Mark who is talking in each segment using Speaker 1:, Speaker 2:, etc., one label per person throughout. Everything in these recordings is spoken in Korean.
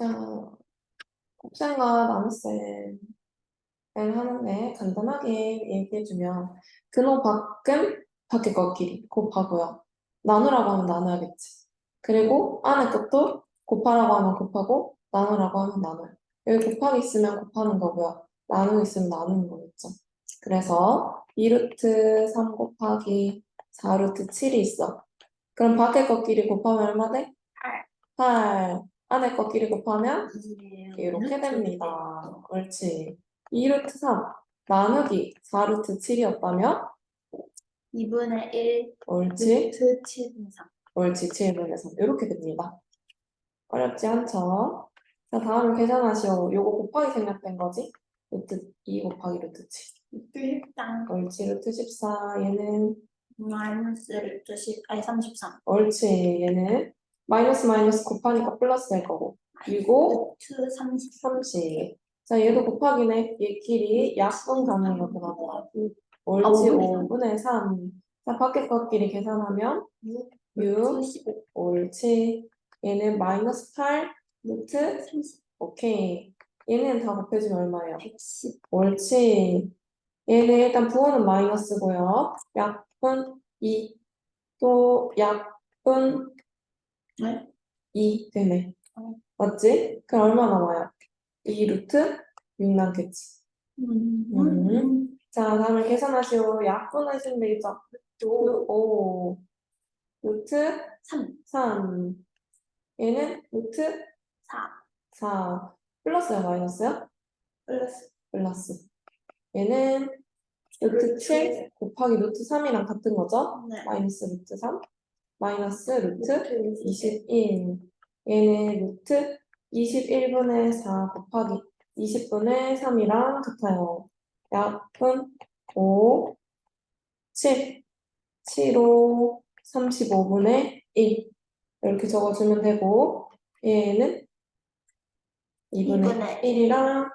Speaker 1: 자, 곱셈과 나눗셈을 하는데 간단하게 얘기해주면 근호 밖은 밖에 것끼리 곱하고요. 나누라고 하면 나눠야겠지. 그리고 안에 것도 곱하라고 하면 곱하고 나누라고 하면 나눠요. 여기 곱하기 있으면 곱하는 거고요. 나누기 있으면 나누는 거겠죠. 그래서 2루트 3 곱하기 4루트 7이 있어. 그럼 밖에 것끼리 곱하면 얼마 돼?
Speaker 2: 8.
Speaker 1: 8. 안에 것끼리 곱하면
Speaker 2: 이에요.
Speaker 1: 이렇게 됩니다. 옳지. 2루트 3 나누기 4루트 7이었다면
Speaker 2: 2분의 1
Speaker 1: 옳지.
Speaker 2: 루트 7분의 3.
Speaker 1: 옳지. 7분의 3 이렇게 됩니다. 어렵지 않죠? 자 다음을 계산하시오. 요거 곱하기 생략된 거지? 루트 2 곱하기 루트 7
Speaker 2: 루트 13
Speaker 1: 옳지. 루트 14 얘는
Speaker 2: 마이너스 루트 10 아니 33.
Speaker 1: 옳지. 얘는 마이너스 마이너스 곱하니까 플러스 될 거고 그리고
Speaker 2: 루트 30.
Speaker 1: 30 자, 얘도 곱하기네. 얘끼리 약분 가는 거구나 옳지,
Speaker 2: 아, 5분의
Speaker 1: 5분의 3. 자, 밖에 것끼리 계산하면
Speaker 2: 6
Speaker 1: 6,
Speaker 2: 루트 15.
Speaker 1: 옳지. 얘는 마이너스 8, 루트
Speaker 2: 30.
Speaker 1: 오케이. 얘는 다 곱해주면 얼마예요?
Speaker 2: 110.
Speaker 1: 옳지. 얘는 일단 부호는 마이너스고요. 약분 2, 또 약분
Speaker 2: 네?
Speaker 1: 2 되네.
Speaker 2: 어.
Speaker 1: 맞지? 그럼 얼마 남아요? 2 루트 6 남겠지.
Speaker 2: 음.
Speaker 1: 음. 자, 다음에 계산하시오. 약분하시면 되겠죠? 루- 오. 루트
Speaker 2: 3.
Speaker 1: 3. 얘는 루트
Speaker 2: 4.
Speaker 1: 4. 플러스야, 마이너스야?
Speaker 2: 플러스
Speaker 1: 플러스. 얘는 루트 7 곱하기 루트 3이랑 같은 거죠?
Speaker 2: 네.
Speaker 1: 마이너스 루트 3. 마이너스 루트
Speaker 2: 루트
Speaker 1: 21. 얘는 루트 21분의 4 곱하기 20분의 3이랑 같아요. 약분 5, 7, 7호 35분의 1 이렇게 적어주면 되고 얘는 2분의
Speaker 2: 2분의
Speaker 1: 1이랑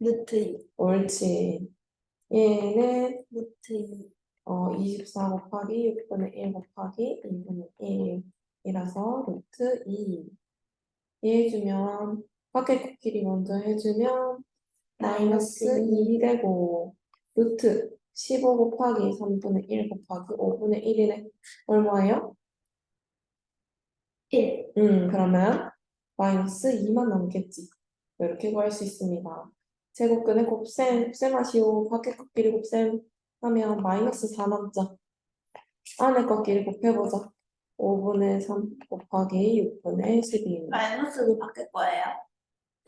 Speaker 2: 루트 2.
Speaker 1: 옳지. 얘는
Speaker 2: 루트 2.
Speaker 1: 어, 24 곱하기 6분의 1 곱하기 2분의 1이라서 루트 2. 얘 해주면 밖에 곱끼리 먼저 해주면 마이너스 2 되고 루트 15 곱하기 3분의 1 곱하기 5분의 1이네. 얼마예요?
Speaker 2: 1.
Speaker 1: 음, 그러면 마이너스 2만 남겠지. 이렇게 구할 수 있습니다. 제곱근의 곱셈, 곱셈하시오. 밖에 것끼리 곱셈 하면 마이너스 4 남죠. 안에 것끼리 곱해보자. 5분의 3 곱하기 6분의 12.
Speaker 2: 마이너스도 바뀔 거예요.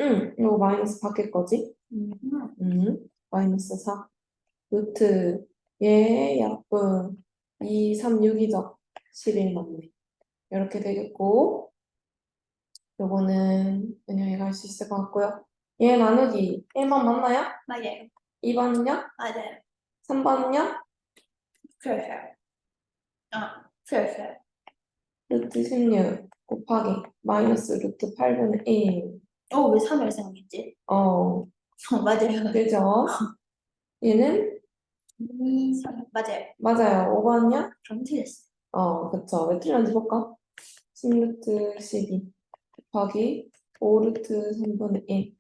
Speaker 1: 응, 이거 마이너스 바뀔 거지?
Speaker 2: 음.
Speaker 1: 음, 마이너스 4. 루트, 얘 약분 2, 3, 6이죠. 11 남네. 이렇게 되겠고, 요거는 그냥 얘가 할 수 있을 것 같고요. 얘 나누기 1번 맞나요?
Speaker 2: 맞아요.
Speaker 1: 2번은요?
Speaker 2: 맞아요.
Speaker 1: 3번은요?
Speaker 2: 그래서요. 아, 그래서요.
Speaker 1: 루트 16 곱하기 마이너스 루트 8분의 1.
Speaker 2: 어, 왜 3을 생각했지?
Speaker 1: 어,
Speaker 2: 어, 맞아요.
Speaker 1: 그죠? 얘는
Speaker 2: 2, 3. 맞아요.
Speaker 1: 맞아요. 5번은요?
Speaker 2: 그럼 틀렸어.
Speaker 1: 어, 그쵸. 왜 틀렸는지 볼까? 10루트 12 곱하기 5루트 3분의 1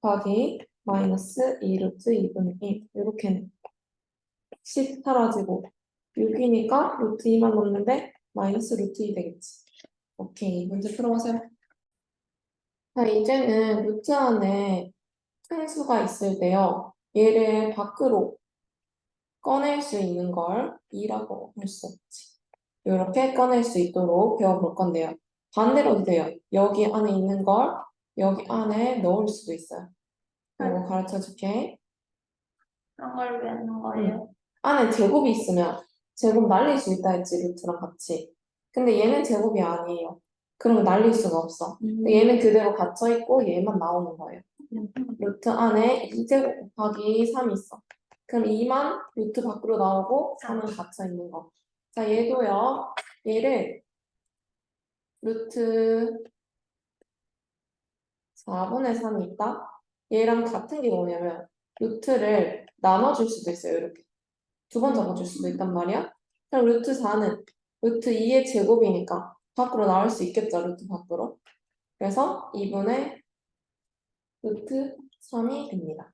Speaker 1: 곱하기 마이너스 2루트 2분의 1 이렇게 10 사라지고 6이니까 루트 2만 넣는데 마이너스 루트 2 되겠지. 오케이. 문제 풀어보세요. 자, 이제는 루트 안에 큰 수가 있을 때요. 얘를 밖으로 꺼낼 수 있는 걸 2라고 할 수 없지. 이렇게 꺼낼 수 있도록 배워볼 건데요. 반대로도 돼요. 여기 안에 있는 걸 여기 안에 넣을 수도 있어요. 이거 가르쳐 줄게.
Speaker 2: 그런 걸왜 하는 거예요?
Speaker 1: 안에 제곱이 있으면 제곱 날릴 수 있다 했지, 루트랑 같이. 근데 얘는 제곱이 아니에요. 그러면 날릴 수가 없어. 근데 얘는 그대로 갇혀 있고 얘만 나오는 거예요.
Speaker 2: 음.
Speaker 1: 루트 안에 2제곱 곱하기 3이 있어. 그럼 2만 루트 밖으로 나오고 3은 갇혀 있는 거. 자, 얘도요. 얘를 루트 4분의 3이 있다. 얘랑 같은 게 뭐냐면 루트를 나눠줄 수도 있어요. 이렇게. 두번 적어줄 수도 있단 말이야. 그럼 루트 4는 루트 2의 제곱이니까 밖으로 나올 수 있겠죠. 루트 밖으로. 그래서 2분의 루트 3이 됩니다.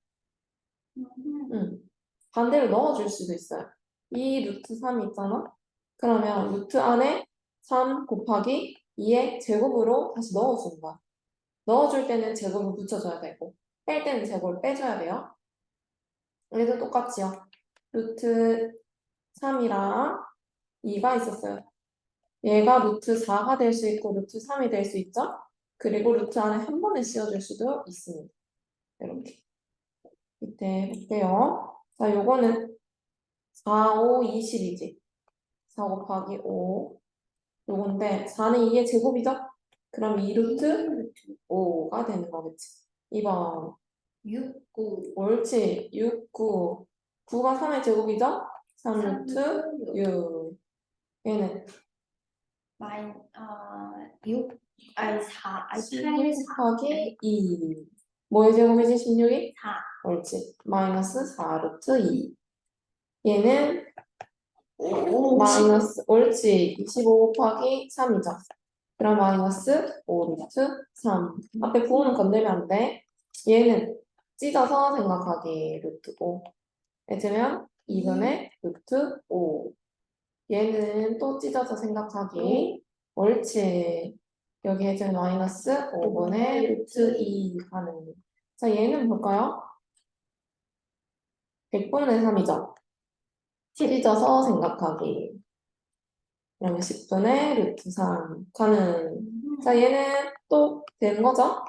Speaker 2: 음,
Speaker 1: 음. 반대로 넣어줄 수도 있어요. 이 루트 3이 있잖아? 그러면 루트 안에 3 곱하기 2의 제곱으로 다시 넣어주는 거야. 넣어줄 때는 제곱을 붙여줘야 되고, 뺄 때는 제곱을 빼줘야 돼요. 얘도 똑같이요. 루트 3이랑 2가 있었어요. 얘가 루트 4가 될 수 있고, 루트 3이 될 수 있죠? 그리고 루트 안에 한 번에 씌워줄 수도 있습니다. 이렇게. 밑에 볼게요. 자, 요거는 4, 5, 20이지. 4 곱하기 5. 요건데, 4는 2의 제곱이죠? 그럼 2루트 5가 되는 거겠지. 2번.
Speaker 2: 6, 9,
Speaker 1: 옳지. 6, 9. 9가 3의 제곱이죠? 3 루트 6. 얘는
Speaker 2: 마인, 아, 6, 아니 4, 아니
Speaker 1: 16
Speaker 2: 8, 4,
Speaker 1: 곱하기 2. 뭐의 제곱이지, 16이?
Speaker 2: 4,
Speaker 1: 옳지. 마이너스 4 루트 2. 얘는
Speaker 2: 오,
Speaker 1: 마이너스, 옳지. 25 곱하기 3이죠. 그럼 마이너스 5 루트 3. 앞에 부호는 건들면 안 돼. 얘는 찢어서 생각하기 루트 5. 해주면 2분의 루트 5. 얘는 또 찢어서 생각하기. 옳지. 여기 해주면 마이너스 5분의 루트 2 가능. 자, 얘는 볼까요? 100분의 3이죠. 찢어서 생각하기. 그러면 10분의 루트 3 가능. 자, 얘는 또 되는 거죠?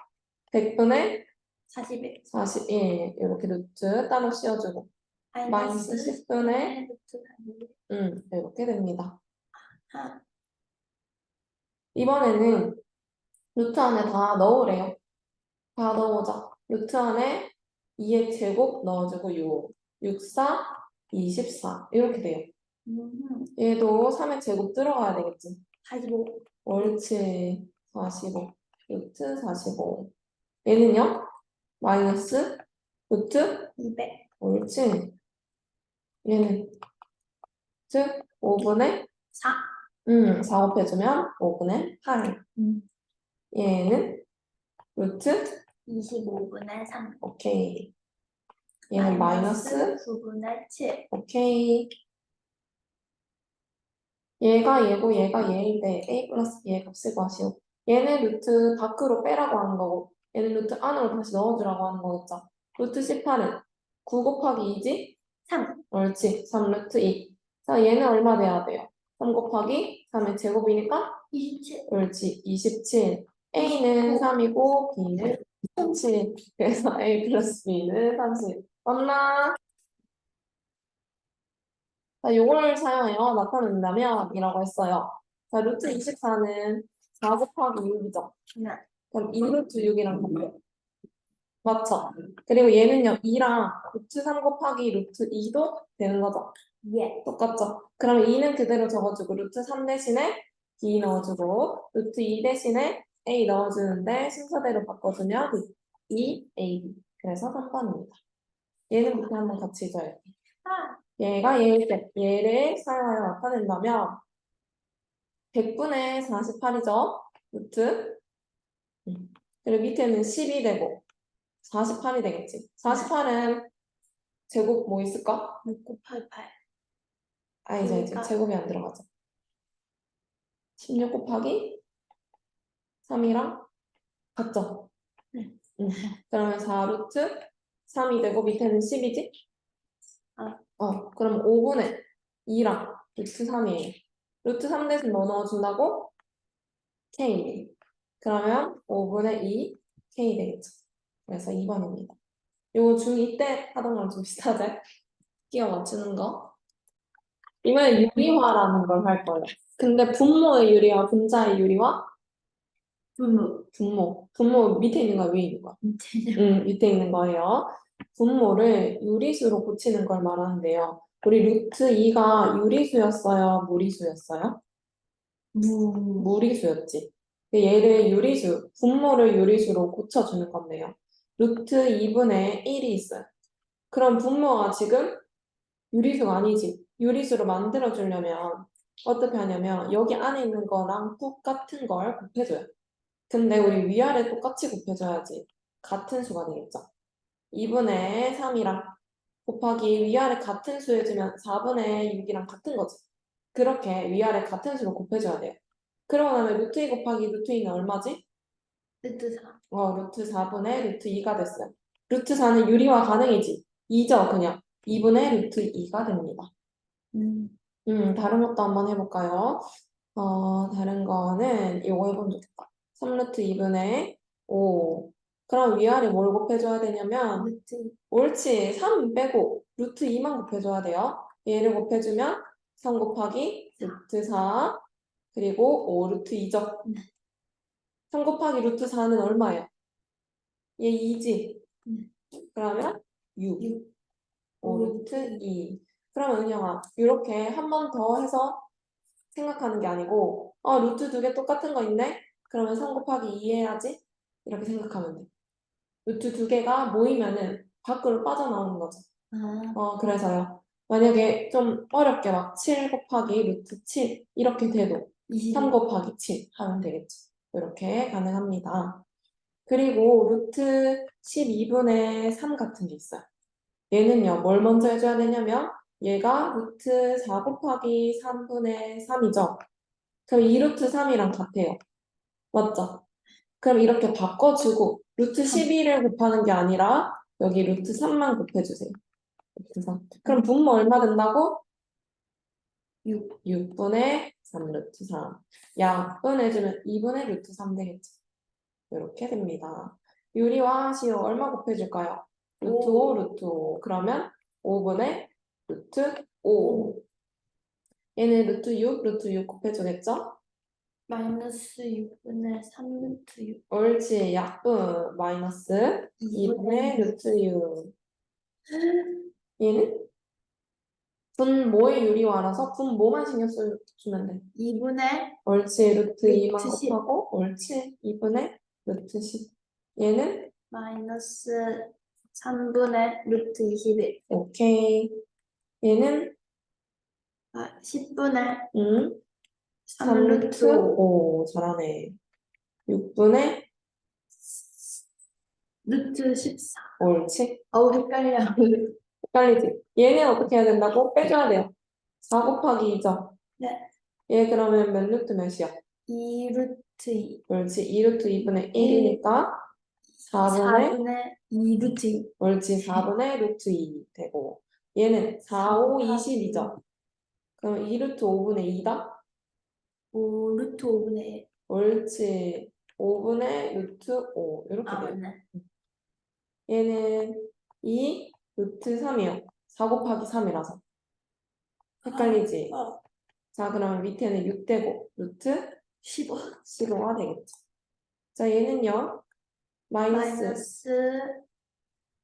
Speaker 1: 100분의
Speaker 2: 41,
Speaker 1: 41 이렇게 루트 따로 씌워주고 마이너스 10분의
Speaker 2: 루트 41,
Speaker 1: 음 이렇게 됩니다.
Speaker 2: 하,
Speaker 1: 이번에는 루트 안에 다 넣으래요. 다 넣어보자. 루트 안에 2의 제곱 넣어주고 6, 6, 4, 24 이렇게 돼요.
Speaker 2: 음,
Speaker 1: 얘도 3의 제곱 들어가야 되겠지.
Speaker 2: 45,
Speaker 1: 옳지. 45. 루트 45. 얘는요? 마이너스 루트
Speaker 2: 200,
Speaker 1: 옳지. 얘는 즉 5분의
Speaker 2: 4,
Speaker 1: 음, 4 곱해주면 5분의 8.
Speaker 2: 음.
Speaker 1: 얘는 루트
Speaker 2: 25분의 3,
Speaker 1: 오케이. 얘는 마이너스
Speaker 2: 9분의 7,
Speaker 1: 오케이. 얘가 얘고 얘가 얘인데 a 플러스 얘 값을 구하시오. 얘는 루트 밖으로 빼라고 하는 거고 얘는 루트 안으로 다시 넣어주라고 하는 거겠죠. 루트 18은 9 곱하기 2지?
Speaker 2: 3,
Speaker 1: 옳지. 3 루트 2. 자, 얘는 얼마 돼야 돼요? 3 곱하기 3의 제곱이니까
Speaker 2: 27,
Speaker 1: 옳지. 27. A는 3이고 B는 37. 그래서 A 플러스 B는 30. 맞나? 자, 요걸 사용해요. 나타낸다면 이라고 했어요. 자, 루트 24는 4 곱하기 6이죠.
Speaker 2: 네.
Speaker 1: 그럼 2루트 6이랑 같아요. 맞죠? 그리고 얘는요, 2랑 루트 3 곱하기 루트 2도 되는 거죠.
Speaker 2: 예,
Speaker 1: 똑같죠? 그럼 2는 그대로 적어주고 루트 3 대신에 B 넣어주고 루트 2 대신에 A 넣어주는데 순서대로 바꿔주면 2, A. 그래서 3번입니다. 얘는 밑에 한번 같이 돼.
Speaker 2: 아,
Speaker 1: 얘가 얘일 때 얘를 사용하여 나타낸다면 100분의 48이죠? 루트 음. 그리고 밑에는 10이 되고 48이 되겠지 48은 제곱 뭐 있을까?
Speaker 2: 6, 9, 8, 8,
Speaker 1: 아 이제 이제
Speaker 2: 그러니까.
Speaker 1: 제곱이 안 들어가죠 16 곱하기 3이랑 같죠?
Speaker 2: 네.
Speaker 1: 음. 그러면 4루트 3이 되고 밑에는 10이지?
Speaker 2: 아.
Speaker 1: 어 그럼 5분의 2랑 루트 3이에요 루트 3 대신 뭐 넣어준다고? K. 그러면 5분의 2 K 되겠죠. 그래서 2번입니다. 요거 중2 때 하던 거랑 좀 비슷하죠? 끼워 맞추는 거. 이번에 유리화라는 걸 할 거예요. 근데 분모의 유리와 분자의 유리와
Speaker 2: 분모,
Speaker 1: 분모. 분모 밑에 있는 거야, 위에 있는 거야?
Speaker 2: 밑에
Speaker 1: 음, 밑에 있는 거예요. 분모를 유리수로 고치는 걸 말하는데요. 우리 루트 2가 유리수였어요? 무리수였어요?
Speaker 2: 무,
Speaker 1: 무리수였지. 얘를 유리수, 분모를 유리수로 고쳐주는 건데요. 루트 2분의 1이 있어요. 그럼 분모가 지금 유리수가 아니지. 유리수로 만들어주려면 어떻게 하냐면 여기 안에 있는 거랑 똑같은 걸 곱해줘요. 근데 우리 위아래 똑같이 곱해줘야지. 같은 수가 되겠죠. 2분의 3이랑 곱하기 위아래 같은 수 해주면 4분의 6이랑 같은 거지. 그렇게 위아래 같은 수로 곱해줘야 돼요. 그러고 나면 루트 2 곱하기 루트 2는 얼마지?
Speaker 2: 루트 4.
Speaker 1: 어, 루트 4분의 루트 2가 됐어요. 루트 4는 유리화 가능이지. 2죠, 그냥. 2분의 루트 2가 됩니다.
Speaker 2: 음.
Speaker 1: 음, 다른 것도 한번 해볼까요? 어, 다른 거는 이거 해보면 좋겠다. 3루트 2분의 5. 그럼 위아래 뭘 곱해줘야 되냐면,
Speaker 2: 루트
Speaker 1: 옳지. 3 빼고 루트 2만 곱해줘야 돼요. 얘를 곱해주면 3 곱하기 루트 4 그리고 5 루트 2죠.
Speaker 2: 네.
Speaker 1: 3 곱하기 루트 4는 얼마예요? 얘 2지.
Speaker 2: 네.
Speaker 1: 그러면 6.
Speaker 2: 6.
Speaker 1: 5 루트 2. 그러면 은영아, 이렇게 한 번 더 해서 생각하는 게 아니고, 어, 루트 두 개 똑같은 거 있네? 그러면 3 곱하기 2 해야지? 이렇게 생각하면 돼. 루트 두 개가 모이면은 밖으로 빠져나오는 거죠.
Speaker 2: 아.
Speaker 1: 어, 그래서요. 만약에 좀 어렵게 막 7 곱하기 루트 7 이렇게 돼도
Speaker 2: 20.
Speaker 1: 3 곱하기 7 하면 되겠죠. 이렇게 가능합니다. 그리고 루트 12분의 3 같은 게 있어요. 얘는요, 뭘 먼저 해줘야 되냐면 얘가 루트 4 곱하기 3분의 3이죠. 그럼 2루트 3이랑 같아요. 맞죠? 그럼 이렇게 바꿔주고 루트 12를 곱하는 게 아니라 여기 루트 3만 곱해주세요. 루트 3. 그럼 분모 얼마 된다고?
Speaker 2: 6.
Speaker 1: 6분의 3 루트 3. 약분해주면 2분의 루트 3 되겠죠. 이렇게 됩니다. 유리와 시오 얼마 곱해줄까요? 루트 5, 루트 5. 그러면 5분의 루트 5. 얘는 루트 6, 루트 6 곱해주겠죠?
Speaker 2: 마이너스 6분의 3 루트 6.
Speaker 1: 옳지. 약분 마이너스 2분의 루트 6. 얘는 분모의 유리화라서 분모만 신경 쓰- 주면 돼.
Speaker 2: 2분의
Speaker 1: 옳지. 루트 2만
Speaker 2: 루트 10.
Speaker 1: 곱하고 옳지. 2분의 루트 10. 얘는
Speaker 2: 마이너스 3분의 루트 21.
Speaker 1: 오케이. 얘는
Speaker 2: 아, 10분의
Speaker 1: 음,
Speaker 2: 3
Speaker 1: 3
Speaker 2: 루트
Speaker 1: 루트 5. 잘하네. 6분의
Speaker 2: 루트 14.
Speaker 1: 옳지.
Speaker 2: 어우, 헷갈려.
Speaker 1: 헷갈리지? 얘는 어떻게 해야 된다고? 빼줘야 돼요. 4 곱하기 2죠?
Speaker 2: 네.
Speaker 1: 얘 그러면 몇 루트 몇이야?
Speaker 2: 2 루트 2.
Speaker 1: 옳지. 2 루트 2분의 1이니까 4분의
Speaker 2: 4분의 2 루트 2.
Speaker 1: 옳지. 4분의 루트 2 되고 얘는 4, 5, 20이죠? 그럼 2 루트 5분의 2다?
Speaker 2: 5 루트 5분의 1.
Speaker 1: 옳지. 5분의 루트 5 이렇게
Speaker 2: 아,
Speaker 1: 돼요.
Speaker 2: 맞네.
Speaker 1: 얘는 2 루트 3이요. 4 곱하기 3이라서. 헷갈리지?
Speaker 2: 어,
Speaker 1: 자, 그러면 밑에는 6 되고 루트
Speaker 2: 15.
Speaker 1: 15가 되겠죠. 자, 얘는요. 마이너스
Speaker 2: 마이너스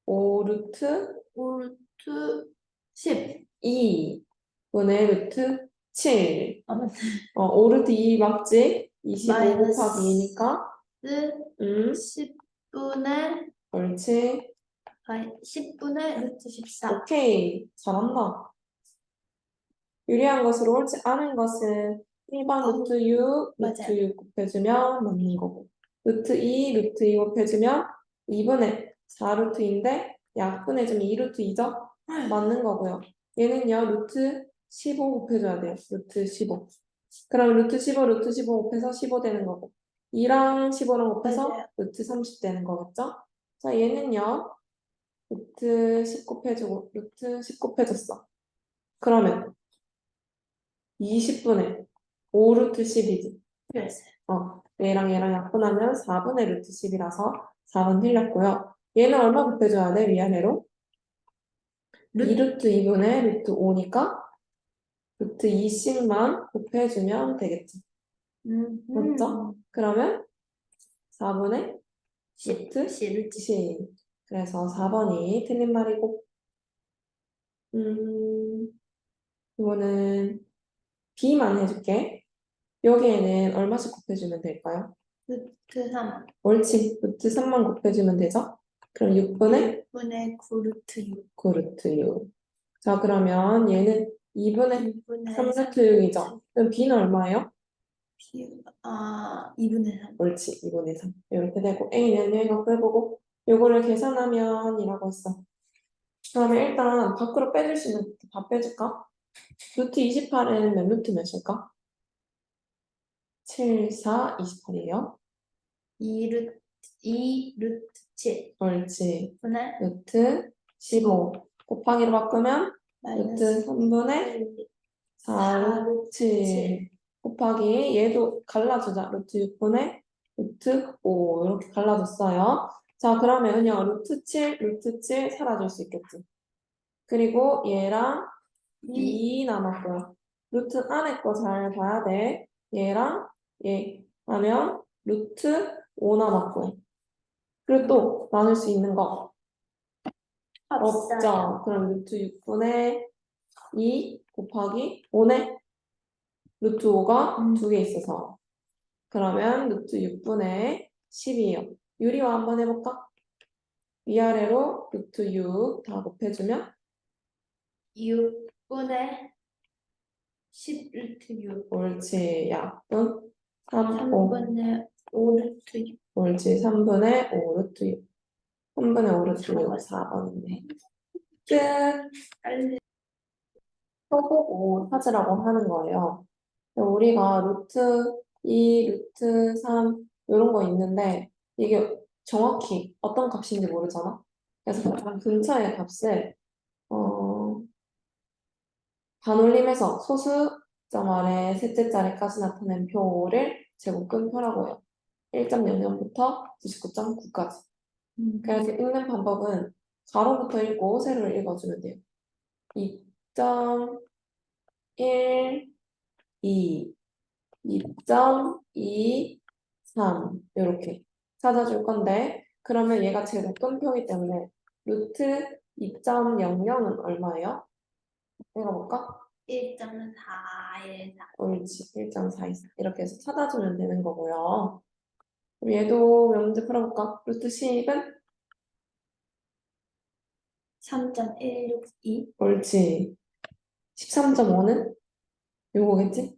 Speaker 1: 5 루트
Speaker 2: 5 루트 10.
Speaker 1: 2 분의 루트 7.
Speaker 2: 아, 맞네.
Speaker 1: 어, 5 루트 2 맞지? 25
Speaker 2: 마이너스
Speaker 1: 곱하기 2니까 음,
Speaker 2: 10분의
Speaker 1: 옳지.
Speaker 2: 아니 10분의 루트 14.
Speaker 1: 오케이. 잘한다. 유리한 것으로 옳지 않은 것은 1번
Speaker 2: 어,
Speaker 1: 루트 6, 루트
Speaker 2: 맞아요.
Speaker 1: 6 곱해주면 맞는 거고. 루트 2, 루트 2 곱해주면 2분의 4 루트인데 약분해주면 2 루트 2죠? 맞는 거고요. 얘는요, 루트 15 곱해줘야 돼요. 루트 15. 그럼 루트 15, 루트 15 곱해서 15 되는 거고. 2랑 15랑 곱해서
Speaker 2: 맞아요.
Speaker 1: 루트 30 되는 거겠죠? 자, 얘는요, 루트 10 곱해주고, 루트 10 곱해줬어. 그러면 20분의 5 루트 10이지.
Speaker 2: 그랬어요.
Speaker 1: 어, 얘랑 얘랑 약분하면 4분의 루트 10이라서 4번 틀렸고요. 얘는 얼마 곱해줘야 돼, 위아래로?
Speaker 2: 루-
Speaker 1: 2루트 2분의 루트 5니까 루트 2씩만 곱해주면 되겠지.
Speaker 2: 음,
Speaker 1: 맞죠? 그러면 4분의
Speaker 2: 10,
Speaker 1: 루트
Speaker 2: 10 루트
Speaker 1: 10. 그래서 4번이 틀린 말이고. 음, 이거는 B만 해줄게. 여기에는 얼마씩 곱해주면 될까요?
Speaker 2: 루트 3.
Speaker 1: 옳지. 루트 3만 곱해주면 되죠? 그럼 6분의
Speaker 2: 6분의 9 루트 6.
Speaker 1: 9 루트 6. 자, 그러면 얘는 2분의
Speaker 2: 2분의
Speaker 1: 3 루트 6이죠? 그럼 B는 얼마예요?
Speaker 2: 아, 2분의 3.
Speaker 1: 옳지. 2분의 3. 이렇게 되고 A는 여기가 빼보고 요거를 계산하면 이라고 했어. 그러면 일단 밖으로 빼줄 수 있는 다 빼줄까? 루트 28은 몇 루트 몇일까? 7, 4, 28이에요.
Speaker 2: 2 루트 2 루트 7
Speaker 1: 옳지.
Speaker 2: 분의
Speaker 1: 루트 15 곱하기로 바꾸면 루트
Speaker 2: 마이너스
Speaker 1: 3분의 4 루트 7 곱하기 얘도 갈라주자. 루트 6분의 루트 5 이렇게 갈라줬어요. 자 그러면 그냥 루트 7, 루트 7 사라질 수 있겠지. 그리고 얘랑 2 남았고요. 루트 안에 거 잘 봐야 돼. 얘랑 얘 하면 루트 5 남았고요. 그리고 또 나눌 수 있는 거. 없죠. 그럼 루트 6분의 2 곱하기 5네. 루트 5가
Speaker 2: 음.
Speaker 1: 두개 있어서. 그러면 루트 6분의 10이에요. 유리화 한번 해볼까? 위아래로 루트 6 다 곱해주면
Speaker 2: 6분의 10 루트 6
Speaker 1: 옳지. 약분 3, 5.
Speaker 2: 3분의 5 루트 6
Speaker 1: 옳지. 3분의 5 루트 6. 3분의 5 루트 6 4번이네. 끝.
Speaker 2: 빨리
Speaker 1: 써보고 찾으라고 하는 거예요. 우리가 루트 2, 루트 3 이런 거 있는데 이게 정확히 어떤 값인지 모르잖아. 그래서 가장 근처의 값을 어, 반올림해서 소수점 아래 셋째 자리까지 나타낸 표를 제곱근표라고 해요. 1.00부터 99.9까지.
Speaker 2: 음.
Speaker 1: 그래서 읽는 방법은 가로부터 읽고 세로를 읽어주면 돼요. 2.1, 2, 2.2, 3 이렇게 찾아줄 건데 그러면 얘가 제곱근표이기 때문에 루트 2.00은 얼마예요? 읽어볼까?
Speaker 2: 1.414
Speaker 1: 옳지. 1.424 이렇게 해서 찾아주면 되는 거고요. 그럼 얘도 몇 문제 풀어볼까? 루트 10은?
Speaker 2: 3.162
Speaker 1: 옳지. 13.5는? 요거겠지?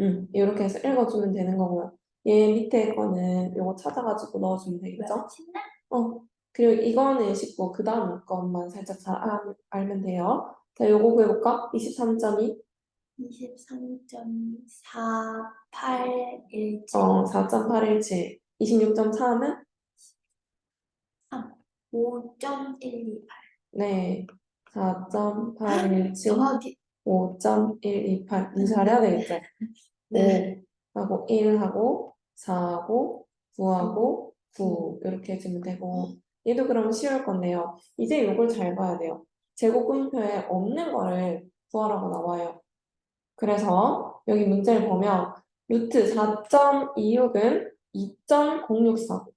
Speaker 1: 응, 이렇게 해서 읽어주면 되는 거고요. 얘 밑에 거는 요거 찾아가지고 넣어주면 되겠죠?
Speaker 2: 신나?
Speaker 1: 어, 그리고 이거는 쉽고 그 다음 것만 살짝 잘 알, 알면 돼요. 자, 요거 구해볼까? 23.2,
Speaker 2: 23.481
Speaker 1: 어, 4.817, 26.4는?
Speaker 2: 5.128
Speaker 1: 네, 4.817,
Speaker 2: 정확히
Speaker 1: 5.128. 니 잘해야 되겠죠?
Speaker 2: 네.
Speaker 1: 5하고 1 하고 4하고 9하고 9 이렇게 해주면 되고 얘도 그럼 쉬울 건데요. 이제 요걸 잘 봐야 돼요. 제곱근표에 없는 거를 구하라고 나와요. 그래서 여기 문제를 보면 루트 4.26은 2.064고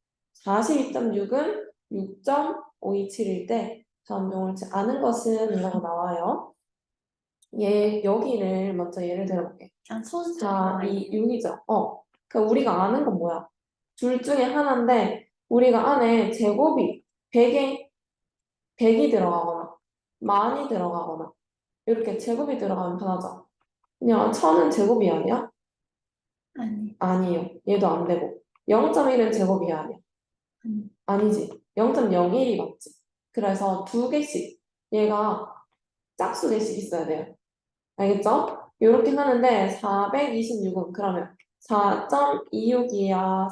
Speaker 1: 42.6은 6.527일 때 다음 용을지 아는 것은 이라고 나와요. 얘 여기를 먼저 예를 들어볼게.
Speaker 2: 그냥 소수
Speaker 1: 4, 2, 6이죠. 어. 그 우리가 아는 건 뭐야? 둘 중에 하나인데 우리가 안에 제곱이 100에 100이 들어가거나 많이 들어가거나 이렇게 제곱이 들어가면 편하죠. 그냥 1000은 제곱이 아니야?
Speaker 2: 아니
Speaker 1: 아니에요. 얘도 안 되고 0.1은 제곱이 아니야.
Speaker 2: 아니
Speaker 1: 아니지. 0.01이 맞지. 그래서 두 개씩 얘가 짝수 개씩 있어야 돼요. 알겠죠? 이렇게 하는데 426은 그러면 4.26이야?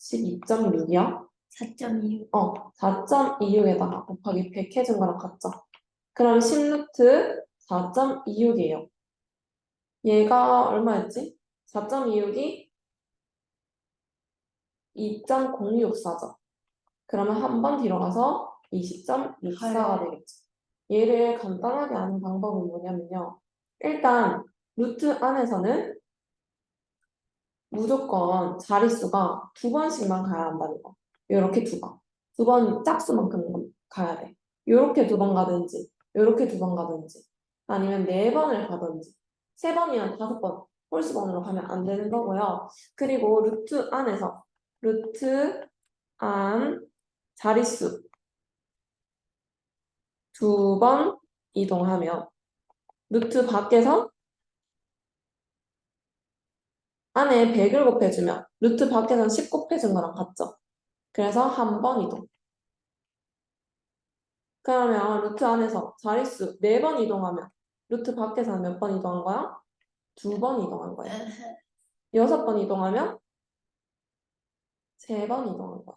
Speaker 1: 42.6이야?
Speaker 2: 4.26
Speaker 1: 어, 4.26에다가 곱하기 100 해준 거랑 같죠? 그럼 10루트 4.26이에요. 얘가 얼마였지? 4.26이 2.064죠. 그러면 한 번 뒤로 가서 20.64가 되겠죠. 얘를 간단하게 아는 방법은 뭐냐면요. 일단 루트 안에서는 무조건 자릿수가 두 번씩만 가야 한다는 거. 이렇게 두 번. 두 번 짝수만큼 가야 돼. 이렇게 두 번 가든지, 이렇게 두 번 가든지, 아니면 네 번을 가든지, 세 번이면 다섯 번, 홀수번으로 가면 안 되는 거고요. 그리고 루트 안에서 루트 안 자릿수 두 번 이동하면 루트 밖에서 안에 100을 곱해주면 루트 밖에서는 10 곱해준 거랑 같죠. 그래서 한 번 이동. 그러면 루트 안에서 자릿수 4번 이동하면 루트 밖에서 몇번 이동한 거야? 두 번 이동한 거야. 여섯 번 이동하면 세 번 이동한 거야.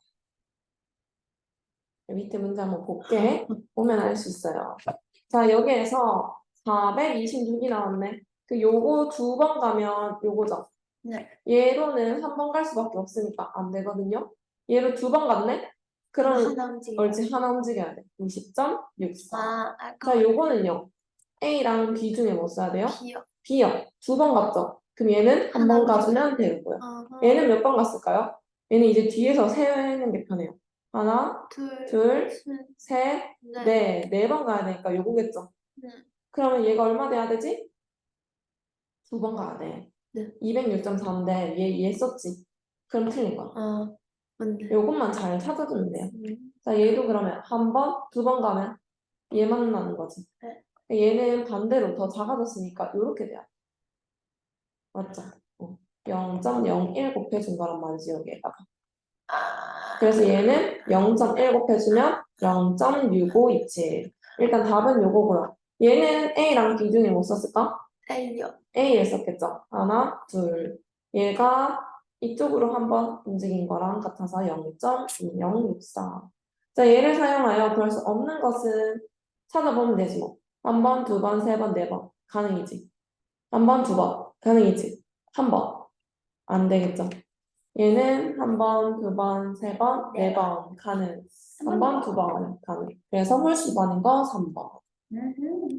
Speaker 1: 밑에 문제 한번 볼게. 보면 알 수 있어요. 자, 여기에서 426이 나왔네. 그 요거 두 번 가면 요거죠.
Speaker 2: 네.
Speaker 1: 얘로는 한 번 갈 수밖에 없으니까 안 되거든요. 얘로 두 번 갔네? 그럼
Speaker 2: 하나 움직여.
Speaker 1: 옳지 하나 움직여야 돼. 90.64.
Speaker 2: 아, 아까
Speaker 1: 자, 요거는요. A랑 B 중에 뭐 써야 돼요?
Speaker 2: 기억.
Speaker 1: B요. 두 번 갔죠. 그럼 얘는 한 번
Speaker 2: 하나
Speaker 1: 가주면 되고요.
Speaker 2: 어허.
Speaker 1: 얘는 몇 번 갔을까요? 얘는 이제 뒤에서 세는 게 편해요. 하나,
Speaker 2: 둘,
Speaker 1: 둘,
Speaker 2: 셋,
Speaker 1: 셋,
Speaker 2: 넷.
Speaker 1: 네, 네 번 가야 되니까 요거겠죠.
Speaker 2: 네.
Speaker 1: 그러면 얘가 얼마 돼야 되지? 두 번 가야 돼.
Speaker 2: 네.
Speaker 1: 206.4인데 얘, 얘 썼지. 그럼 틀린 거야.
Speaker 2: 어, 맞네.
Speaker 1: 요것만 잘 찾아주면 돼요.
Speaker 2: 음.
Speaker 1: 자, 얘도 그러면 한 번, 두 번 가면 얘 만 나는 거지.
Speaker 2: 네.
Speaker 1: 얘는 반대로 더 작아졌으니까 요렇게 돼요. 맞죠? 어. 0.01 곱해준 거란 말이지, 여기에다가.
Speaker 2: 아,
Speaker 1: 그래서 얘는 0.1 곱해주면 0.6527. 일단 답은 요거고요. 얘는 A랑 B 중에 뭐 썼을까?
Speaker 2: A요.
Speaker 1: A를 썼겠죠. 하나, 둘. 얘가 이쪽으로 한번 움직인 거랑 같아서 0.2064. 자, 얘를 사용하여 구할 수 없는 것은 찾아보면 되지 뭐. 한 번, 두 번, 세 번, 네 번. 가능이지. 한 번, 두 번. 가능이지. 한 번. 안 되겠죠. 얘는 한 번, 두 번, 세 번, 네 번. 가능. 한 번, 두 번. 가능. 그래서 홀수반인 거 3번.
Speaker 2: 음.